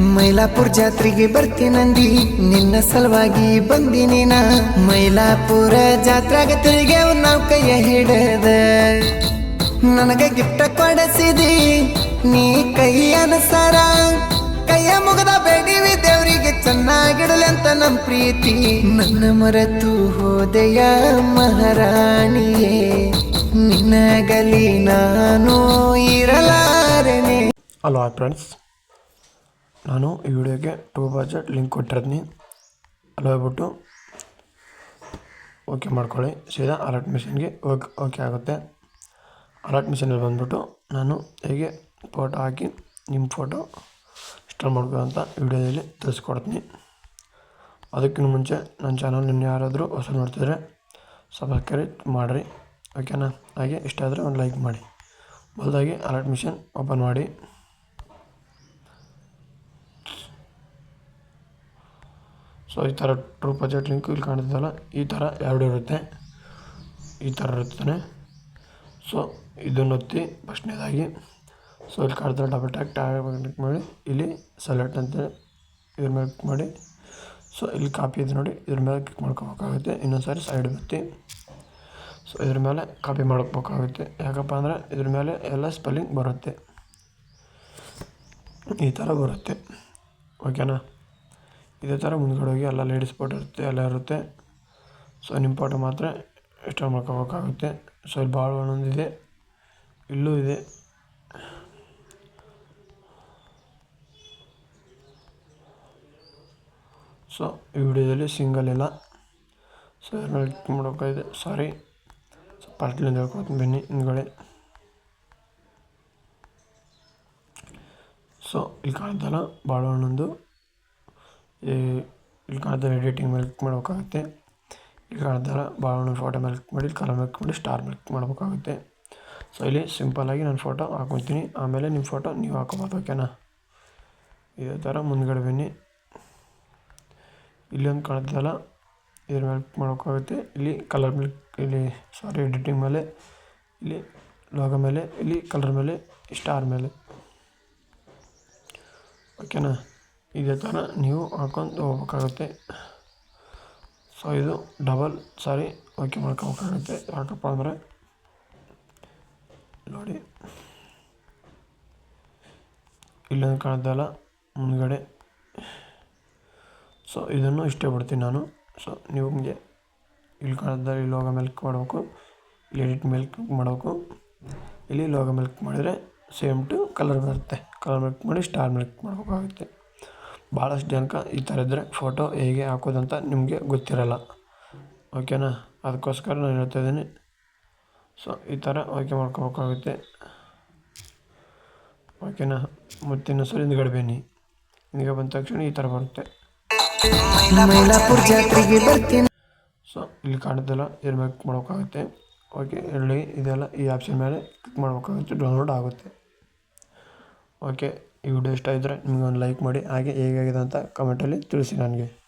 ಮೈಲಾಪುರ ಜಾತ್ರೆಗೆ ಬರ್ತೀನಂದಿ ನಿನ್ನ ಸಲುವಾಗಿ ಬಂದಿನಿ ನಾ. ಮೈಲಾಪುರ ಜಾತ್ರೆಗೆ ತಿರುಗಿ ನಾವು ಕೈಯ ಹಿಡದ. ನನಗೆ ಗಿಫ್ಟ ಕೊಡಿಸಿದಿ. ನೀ ಕೈಯ ಅನಸಾರ. ಕೈಯ ಮುಗದ ಬೇಡಿವಿ ದೇವರಿಗೆ ಚೆನ್ನಾಗಿಡಲಿ ಅಂತ ನಮ್ ಪ್ರೀತಿ. ನನ್ನ ಮರೆತು ಹೋದೆಯ ಮಹಾರಾಣಿಯೇ ನಿನಗಲಿ ನಾನು ಇರಲಾರೆನೆ. ಹಲೋ ಫ್ರೆಂಡ್ಸ್ ನಾನು ಈ ವಿಡಿಯೋಗೆ ಟೂ ಬಜೆಟ್ ಲಿಂಕ್ ಕೊಟ್ಟಿರ್ತೀನಿ ಅಲ್ಲಿ ಹೋಗ್ಬಿಟ್ಟು ಓಕೆ ಮಾಡ್ಕೊಳ್ಳಿ. ಸೀದಾ ಅಲರ್ಟ್ ಮಿಷನ್ಗೆ ಓಕೆ ಓಕೆ ಆಗುತ್ತೆ. ಅಲರ್ಟ್ ಮಿಷನಲ್ಲಿ ಬಂದ್ಬಿಟ್ಟು ನಾನು ಹೇಗೆ ಫೋಟೋ ಹಾಕಿ ನಿಮ್ಮ ಫೋಟೋ ಮಾಡ್ಬೋದು ಅಂತ ವಿಡಿಯೋದಲ್ಲಿ ತಿಳಿಸ್ಕೊಡ್ತೀನಿ ಅದಕ್ಕಿಂತ ಮುಂಚೆ ನನ್ನ ಚಾನಲ್ ನಿನ್ನ ಯಾರಾದರೂ ಹೊಸ ನೋಡ್ತಿದ್ರೆ ಸಬ್ಸ್ಕ್ರೈಬ್ ಮಾಡಿರಿ. ಓಕೆನಾ ಹಾಗೆ ಇಷ್ಟ ಆದರೆ ಒಂದು ಲೈಕ್ ಮಾಡಿ. ಮೊದಲಾಗಿ ಅಲರ್ಟ್ ಮಿಷನ್ ಓಪನ್ ಮಾಡಿ. ಸೊ ಈ ಥರ ಟ್ರೂ ಬಜೆಟ್ ಲಿಂಕ್ ಇಲ್ಲಿ ಕಾಣಿಸ್ತಲ್ಲ ಈ ಥರ ಎರಡು ಇರುತ್ತೆ. ಈ ಥರ ಇರುತ್ತಾನೆ. ಸೊ ಇದನ್ನು ಒತ್ತಿ ಫಸ್ಟ್ನೇದಾಗಿ. ಸೊ ಇಲ್ಲಿ ಕಾಣ್ತಾರೆ ಡಬಲ್ ಟ್ಯಾಕ್ ಟ್ಯಾಗ್ ಕ್ಲಿಕ್ ಮಾಡಿ, ಇಲ್ಲಿ ಸೆಲೆಕ್ಟ್ ಅಂತ ಇದ್ರ ಮೇಲೆ ಕ್ಲಿಕ್ ಮಾಡಿ. ಸೊ ಇಲ್ಲಿ ಕಾಪಿ ಇದೆ ನೋಡಿ, ಇದ್ರ ಮೇಲೆ ಕ್ಲಿಕ್ ಮಾಡ್ಕೋಬೇಕಾಗುತ್ತೆ. ಇನ್ನೊಂದು ಸಾರಿ ಸೈಡ್ ಬತ್ತಿ. ಸೊ ಇದ್ರ ಮೇಲೆ ಕಾಪಿ ಮಾಡ್ಕೋಬೇಕಾಗುತ್ತೆ. ಯಾಕಪ್ಪ ಅಂದರೆ ಇದ್ರ ಮೇಲೆ ಎಲ್ಲ ಸ್ಪೆಲ್ಲಿಂಗ್ ಬರುತ್ತೆ. ಈ ಥರ ಬರುತ್ತೆ. ಓಕೆನಾ ಇದೇ ಥರ ಮುಂದ್ಗಡೆ ಹೋಗಿ ಎಲ್ಲ ಲೇಡೀಸ್ ಫೋಟೋ ಇರುತ್ತೆ, ಎಲ್ಲ ಇರುತ್ತೆ. ಸೊ ನಿಮ್ಮ ಫೋಟೋ ಮಾತ್ರ ಇಷ್ಟ ಮಾಡ್ಕೋಬೇಕಾಗುತ್ತೆ. ಸೊ ಇಲ್ಲಿ ಭಾಳ ಒಂದೊಂದಿದೆ ಇಲ್ಲೂ ಇದೆ. ಸೊ ಈ ವಿಡಿಯೋದಲ್ಲಿ ಸಿಂಗಲ್ ಇಲ್ಲ. ಸೊ ಮಾಡೋಕ್ಕಾಗಿದೆ ಸಾರಿ ಸೊ ಪಾರ್ಟಿಲಿಂದ ಹೇಳ್ಕೊತೀನಿ ಬನ್ನಿ ಹಿಂದ್ಗಡೆ. ಸೊ ಇಲ್ಲಿ ಕಾಣ್ತಲ್ಲ ಈ ಇಲ್ಲಿ ಕಾಣ್ತಾರೆ ಎಡಿಟಿಂಗ್ ಮೇಲೆ ಮಾಡಬೇಕಾಗುತ್ತೆ. ಇಲ್ಲಿ ಕಾಣ್ತಾರೆ ಬಾಳೆ ಫೋಟೋ ಮೇಲೆ ಕ್ಲಿಕ್ ಮಾಡಿ ಕಲರ್ ಮೇಲೆ ಮಾಡಿ ಸ್ಟಾರ್ ಮೇಲೆ ಕ್ಲಿಕ್ ಮಾಡಬೇಕಾಗುತ್ತೆ. ಸೊ ಇಲ್ಲಿ ಸಿಂಪಲ್ಲಾಗಿ ನಾನು ಫೋಟೋ ಹಾಕೊತೀನಿ. ಆಮೇಲೆ ನಿಮ್ಮ ಫೋಟೋ ನೀವು ಹಾಕೋಬೋದು ಓಕೆನಾ ಇದೇ ಥರ ಮುಂದ್ಗಡೆ ಬನ್ನಿ. ಇಲ್ಲಿ ಒಂದು ಕಾಣ್ತದಲ್ಲ ಇದ್ರ ಮೇಲೆ ಕ್ಲಿಕ್ ಮಾಡೋಕ್ಕಾಗುತ್ತೆ ಇಲ್ಲಿ ಕಲರ್ ಮೇಲೆ, ಇಲ್ಲಿ ಸಾರಿ ಎಡಿಟಿಂಗ್ ಮೇಲೆ, ಇಲ್ಲಿ ಲೋಗ ಮೇಲೆ, ಇಲ್ಲಿ ಕಲರ್ ಮೇಲೆ ಸ್ಟಾರ್ ಮೇಲೆ. ಓಕೆನಾ ಇದೇ ಥರ ನೀವು ಹಾಕೊಂಡು ಹೋಗ್ಬೇಕಾಗುತ್ತೆ. ಸೊ ಇದು ಡಬಲ್ ಸಾರಿ ಓಕೆ ಮಾಡ್ಕೋಬೇಕಾಗುತ್ತೆ. ಯಾಕಪ್ಪ ಅಂದರೆ ನೋಡಿ ಇಲ್ಲೊಂದು ಕಾಣ್ತಲ್ಲ ಮುಂದ್ಗಡೆ. ಸೊ ಇದನ್ನು ಇಷ್ಟೇ ಬಿಡ್ತೀನಿ ನಾನು. ಸೊ ನಿಮಗೆ ಇಲ್ಲಿ ಕಾಣ್ತಾ ಇಲ್ಲಿ ಲೋಗ ಮೇಲೆ ಮಾಡಬೇಕು. ಇಲ್ಲಿ ಎಡಿಟ್ ಮಾಡಬೇಕು. ಇಲ್ಲಿ ಲೋಗ ಮೇಲೆ ಕ್ಲಿಕ್ ಮಾಡಿದರೆ ಸೇಮ್ ಟು ಕಲರ್ ಬರುತ್ತೆ. ಕಲರ್ ಮೇಲೆ ಕ್ಲಿಕ್ ಮಾಡಿ ಸ್ಟಾರ್ ಮೇಲೆ ಕ್ಲಿಕ್ ಮಾಡಬೇಕಾಗುತ್ತೆ. ಭಾಳಷ್ಟು ಜನಕ್ಕೆ ಈ ಥರ ಇದ್ದರೆ ಫೋಟೋ ಹೇಗೆ ಹಾಕೋದಂತ ನಿಮಗೆ ಗೊತ್ತಿರಲ್ಲ. ಓಕೆನಾ ಅದಕ್ಕೋಸ್ಕರ ನಾನು ಹೇಳ್ತಾ ಇದ್ದೀನಿ. ಸೊ ಈ ಥರ ಓಕೆ ಮಾಡ್ಕೋಬೇಕಾಗುತ್ತೆ. ಓಕೆನಾ ಮತ್ತೆ ಇನ್ನೊಂದ್ಸಲ ಹಿಂದ್ಗಡೆ ಬನ್ನಿ. ಹಿಂದ್ಗಡೆ ಬಂದ ತಕ್ಷಣ ಈ ಥರ ಬರುತ್ತೆ. ಸೊ ಇಲ್ಲಿ ಕಾಣುತ್ತಲ್ಲ ಕ್ಲಿಕ್ ಮಾಡೋಕ್ಕಾಗುತ್ತೆ ಓಕೆ ಇಲ್ಲಿ ಇದೆಲ್ಲ ಈ ಆಪ್ಷನ್ ಮೇಲೆ ಕ್ಲಿಕ್ ಮಾಡ್ಬೇಕಾಗುತ್ತೆ ಡೌನ್ಲೋಡ್ ಆಗುತ್ತೆ. ಓಕೆ ಈ ವಿಡಿಯೋ ಇಷ್ಟ ಇದ್ದರೆ ನಿಮಗೊಂದು ಲೈಕ್ ಮಾಡಿ ಹಾಗೆ ಹೇಗಾಗಿದೆ ಅಂತ ಕಮೆಂಟಲ್ಲಿ ತಿಳಿಸಿ ನನಗೆ.